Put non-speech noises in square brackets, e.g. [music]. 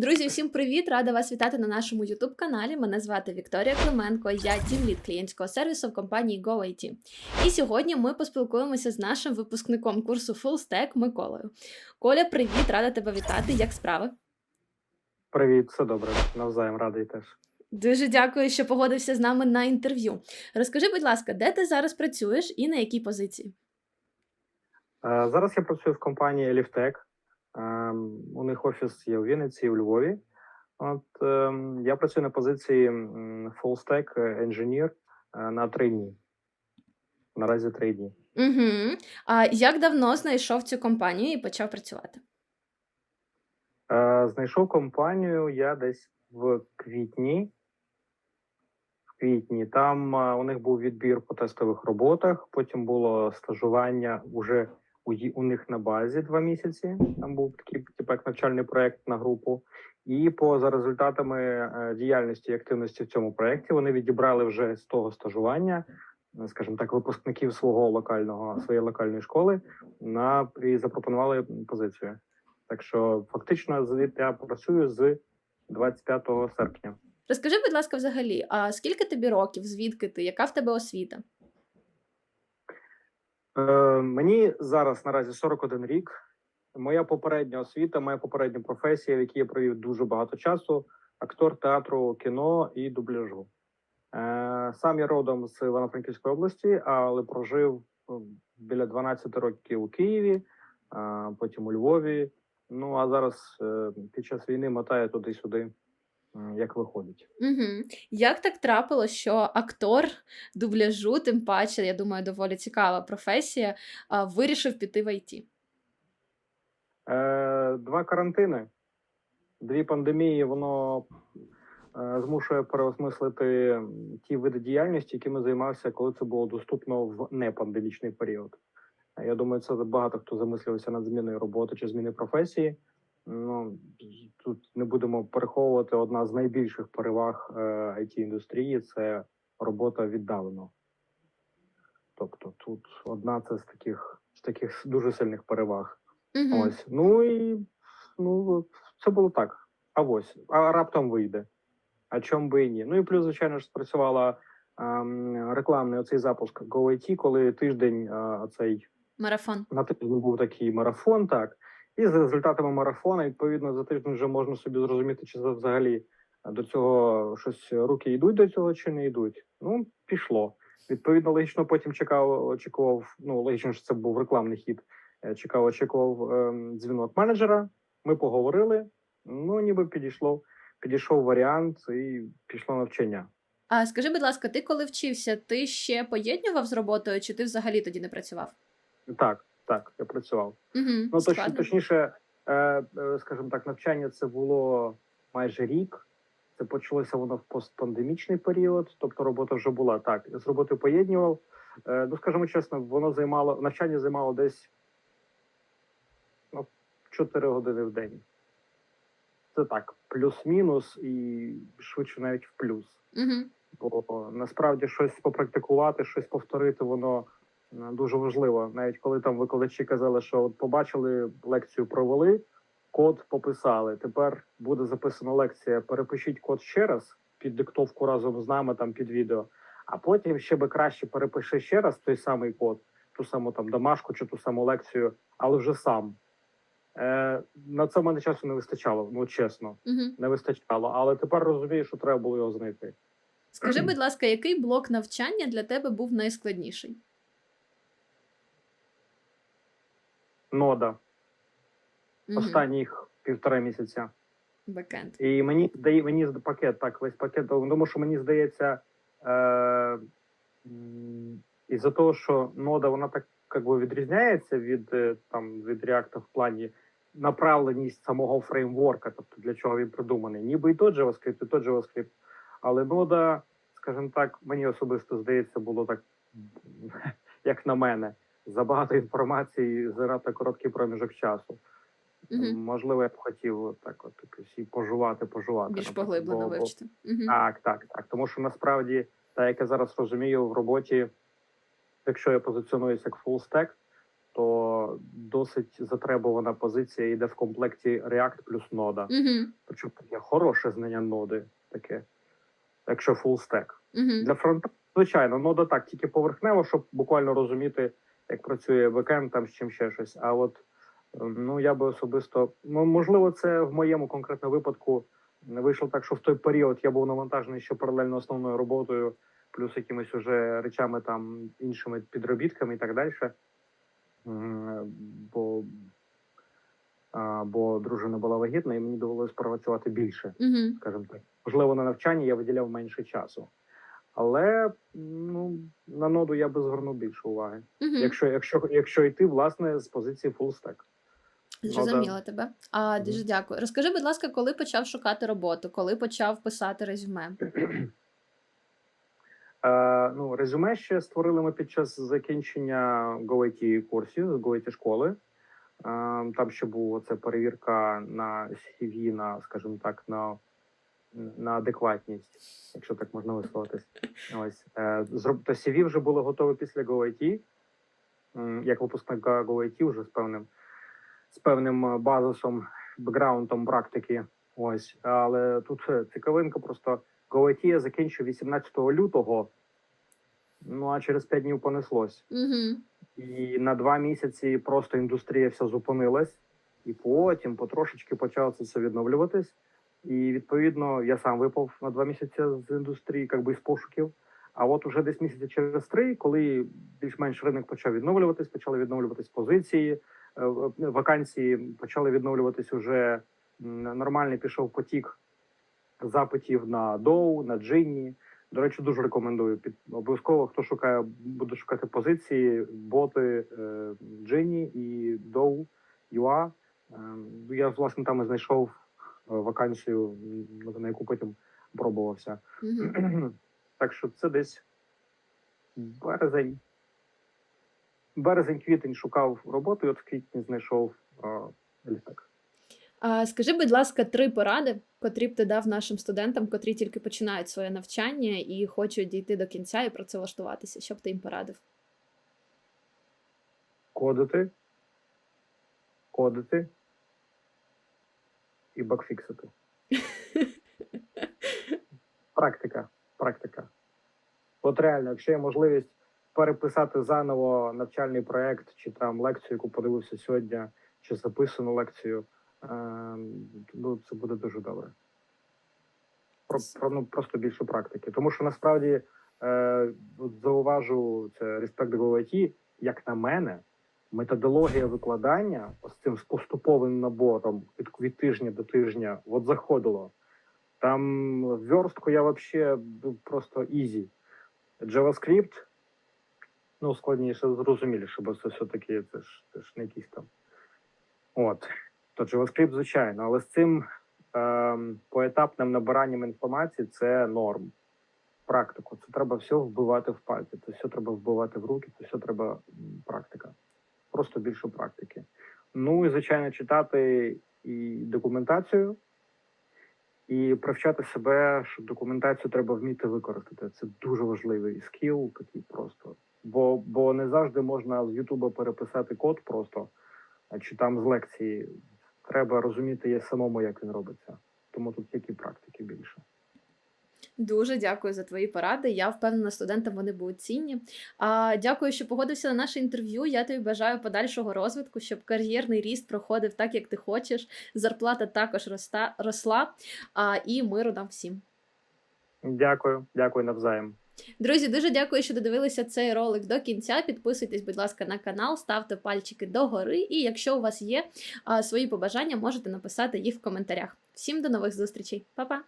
Друзі, всім привіт! Рада вас вітати на нашому youtube каналі. Мене звати Вікторія Клименко, я тімлід клієнтського сервісу в компанії GoIT. І сьогодні ми поспілкуємося з нашим випускником курсу Full Stack Миколою. Коля, привіт, рада тебе вітати. Як справи? Привіт, все добре. Навзаєм радий теж. Дуже дякую, що погодився з нами на інтерв'ю. Розкажи, будь ласка, де ти зараз працюєш і на якій позиції? Е, Зараз я працюю в компанії Eliftek. Ем, У них офіс є у Вінниці і у Львові. От ем, я працюю на позиції Full Stack Engineer е, на три дні. Наразі три дні. Угу. А як давно знайшов цю компанію і почав працювати? Е, Знайшов компанію я десь в квітні. В квітні там е, у них був відбір по тестових роботах. Потім було стажування уже у, у них на базі два місяці. Там був такий типу, як навчальний проект на групу. І по за результатами е, діяльності і активності в цьому проєкті вони відібрали вже з того стажування, е, скажімо так, випускників свого локального своєї локальної школи на і запропонували позицію. Так що фактично я працюю з 25 серпня. Розкажи, будь ласка, взагалі, а скільки тобі років, звідки ти, яка в тебе освіта? Е, мені зараз наразі 41 рік. Моя попередня освіта, моя попередня професія, в якій я провів дуже багато часу: актор театру, кіно і дубляжу. Е, сам я родом з Івано-Франківської області, але прожив е, біля 12 років у Києві, потім у Львові. Ну а зараз під час війни мотаю туди-сюди, як виходить. Угу. Як так трапилось, що актор дубляжу, тим паче, я думаю, доволі цікава професія, вирішив піти в ІТ? Е, два карантини, дві пандемії, воно е, змушує переосмислити ті види діяльності, якими займався, коли це було доступно в непандемічний період. Я думаю, це багато хто замислювався над зміною роботи чи зміни професії. Ну тут не будемо переховувати одна з найбільших переваг it індустрії це робота віддалено. Тобто, тут одна це з таких з таких дуже сильних переваг. Угу. Ось. Ну і ну, це було так. А ось, а раптом вийде. А чом би і ні? Ну і плюс, звичайно ж, спрацювала ем, рекламний оцей запуск GoIT, коли тиждень е, цей Марафон. на тиждень був такий марафон, так. І з результатами марафону, відповідно, за тиждень вже можна собі зрозуміти, чи взагалі до цього щось руки йдуть до цього, чи не йдуть. Ну, пішло. Відповідно, логічно потім чекав, очікував. Ну, логічно, що це був рекламний хід. Е, Чекав, очікував ем, дзвінок менеджера. Ми поговорили. Ну, ніби підійшло, підійшов варіант і пішло навчання. А скажи, будь ласка, ти коли вчився, ти ще поєднував з роботою, чи ти взагалі тоді не працював? Так, так, я працював. Угу. Ну, точ, точніше, е, е, скажімо так, навчання це було майже рік. Це почалося воно в постпандемічний період, тобто робота вже була так. З роботою поєднував. Е, ну, скажімо чесно, воно займало навчання займало десь ну, 4 години в день. Це так, плюс-мінус і швидше навіть в плюс. Угу. Бо насправді щось попрактикувати, щось повторити, воно дуже важливо. Навіть коли там викладачі казали, що от побачили лекцію, провели, код пописали. Тепер буде записана лекція. Перепишіть код ще раз під диктовку разом з нами, там під відео. А потім ще би краще перепиши ще раз той самий код, ту саму там домашку чи ту саму лекцію, але вже сам. Е, на це в мене часу не вистачало, ну чесно, Угу. не вистачало. Але тепер розумію, що треба було його знайти. Скажи, будь ласка, який блок навчання для тебе був найскладніший? Нода. Угу. останніх півтора місяця. Бекенд. І мені здає мені пакет, так, весь пакет, тому що мені здається, е, із-за того, що нода вона так як би відрізняється від е, там від React в плані направленість самого фреймворка, тобто для чого він придуманий. Ніби і тот JavaScript, і тот JavaScript. Але нода, скажімо так, мені особисто здається, було так, [laughs] як на мене, забагато інформації за надто короткий проміжок часу. Угу. Можливо, я б хотів так от і пожувати, пожувати. Більш наприклад, поглиблено бо- бо- вивчити. Угу. Так, так, так. Тому що насправді, так як я зараз розумію в роботі, якщо я позиціонуюся як full stack, то досить затребувана позиція йде в комплекті React плюс нода. Угу. Причому таке хороше знання ноди, таке, якщо full stack. Угу. Для фронту, звичайно, нода так, тільки поверхнево, щоб буквально розуміти, як працює бекенд там з чим ще щось. А от е, ну я би особисто, ну можливо, це в моєму конкретному випадку не вийшло так, що в той період я був навантажений ще паралельно основною роботою, плюс якимись уже речами там іншими підробітками і так далі. Бо, бо дружина була вагітна, і мені довелося працювати більше скажімо так. Можливо, на навчання я виділяв менше часу. Але ну, на ноду я би звернув більше уваги. Угу. Якщо, якщо, якщо йти, власне, з позиції full stack. Зрозуміла тебе. А дуже дякую. Розкажи, будь ласка, коли почав шукати роботу, коли почав писати резюме? [clears throat] Е, ну, резюме ще створили ми під час закінчення GoIT курсів, GoIT школи. Е, там ще була оце перевірка на CV, на, скажімо так, на, на адекватність, якщо так можна висловитись. Ось. Е, то CV вже було готове після GoIT, як випускника GoIT вже з певним, з певним е, базисом, бекграундом практики. Ось. Але тут е, цікавинка просто. GoIT я закінчив 18 лютого, ну а через 5 днів понеслось. Угу. І на два місяці просто індустрія вся зупинилась, і потім потрошечки почало це все відновлюватись. І відповідно я сам випав на два місяці з індустрії, як би з пошуків. А от уже десь місяці через три, коли більш-менш ринок почав відновлюватись, почали відновлюватись позиції, е, вакансії, почали відновлюватись уже нормальний пішов потік запитів на Доу, на Джинні. До речі, дуже рекомендую. Під обов'язково, хто шукає, буде шукати позиції, боти е, Джинні і Доу, Юа. Е, я власне там і знайшов вакансію, на яку потім пробувався. [clears throat] Так що це десь березень. Березень-квітень шукав роботу, і от в квітні знайшов е, літак. А скажи, будь ласка, три поради, котрі б ти дав нашим студентам, котрі тільки починають своє навчання і хочуть дійти до кінця і працевлаштуватися. Що б ти їм порадив? Кодити, кодити і багфіксити. [laughs] Практика. Практика. От реально, якщо є можливість переписати заново навчальний проект чи там лекцію, яку подивився сьогодні, чи записану лекцію, е, ну це буде дуже добре. Про, про ну, просто більше практики. Тому що насправді е, зауважу це респект до IT, як на мене, методологія викладання з цим з поступовим набором від, від тижня до тижня от заходило. Там верстку я вообще ну, просто ізі. JavaScript, ну, складніше, зрозуміліше, бо це все-таки це ж, це ж не якісь там. От. То JavaScript, звичайно, але з цим ем, поетапним набиранням інформації це норм. Практику. Це треба все вбивати в пальці, це все треба вбивати в руки, це все треба практика. Просто більше практики. Ну і звичайно, читати і документацію, і привчати себе, що документацію треба вміти використати. Це дуже важливий скіл, такий просто. Бо, бо не завжди можна з Ютуба переписати код просто, чи там з лекції. Треба розуміти самому, як він робиться. Тому тут тільки практики більше. Дуже дякую за твої поради. Я впевнена, студентам вони будуть цінні. А дякую, що погодився на наше інтерв'ю. Я тобі бажаю подальшого розвитку, щоб кар'єрний ріст проходив так, як ти хочеш. Зарплата також роста, росла. А, і миру нам всім. Дякую, дякую навзаєм. Друзі, дуже дякую, що додивилися цей ролик до кінця. Підписуйтесь, будь ласка, на канал, ставте пальчики догори. І якщо у вас є а, свої побажання, можете написати їх в коментарях. Всім до нових зустрічей, Па-па!